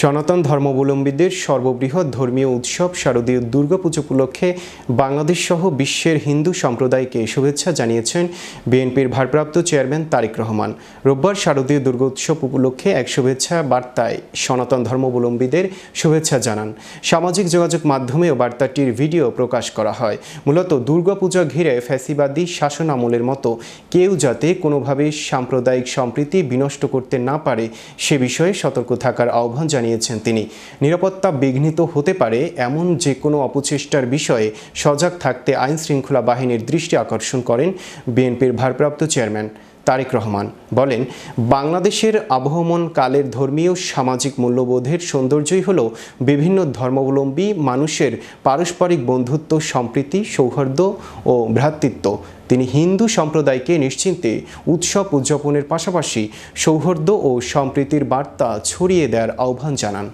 সনাতন ধর্মাবলম্বীদের সর্ববৃহৎ ধর্মীয় উৎসব শারদীয় দুর্গাপুজো উপলক্ষে বাংলাদেশ সহ বিশ্বের হিন্দু সম্প্রদায়কে শুভেচ্ছা জানিয়েছেন বিএনপির ভারপ্রাপ্ত চেয়ারম্যান তারেক রহমান। রোববার শারদীয় দুর্গোৎসব উপলক্ষে এক শুভেচ্ছা বার্তায় সনাতন ধর্মাবলম্বীদের শুভেচ্ছা জানান। সামাজিক যোগাযোগ মাধ্যমেও বার্তাটির ভিডিও প্রকাশ করা হয়। মূলত দুর্গাপূজা ঘিরে ফ্যাসিবাদী শাসন আমলের মতো কেউ যাতে কোনোভাবে সাম্প্রদায়িক সম্প্রীতি বিনষ্ট করতে না পারে সে বিষয়ে সতর্ক থাকার আহ্বান জানিয়েছেন তিনি। নিরাপত্তা বিঘ্নিত হতে পারে এমন যে কোনো অপচেষ্টার বিষয়ে সজাগ থাকতে আইন শৃঙ্খলা বাহিনীর দৃষ্টি আকর্ষণ করেন বিএনপির ভারপ্রাপ্ত চেয়ারম্যান। তারেক রহমান বলেন, বাংলাদেশের আবহমন কালের ধর্মীয় সামাজিক মূল্যবোধের সৌন্দর্যই হল বিভিন্ন ধর্মাবলম্বী মানুষের পারস্পরিক বন্ধুত্ব, সম্প্রীতি, সৌহার্দ্য ও ভ্রাতৃত্ব। তিনি হিন্দু সম্প্রদায়কে নিশ্চিন্তে উৎসব উদযাপনের পাশাপাশি সৌহার্দ্য ও সম্প্রীতির বার্তা ছড়িয়ে দেওয়ার আহ্বান জানান।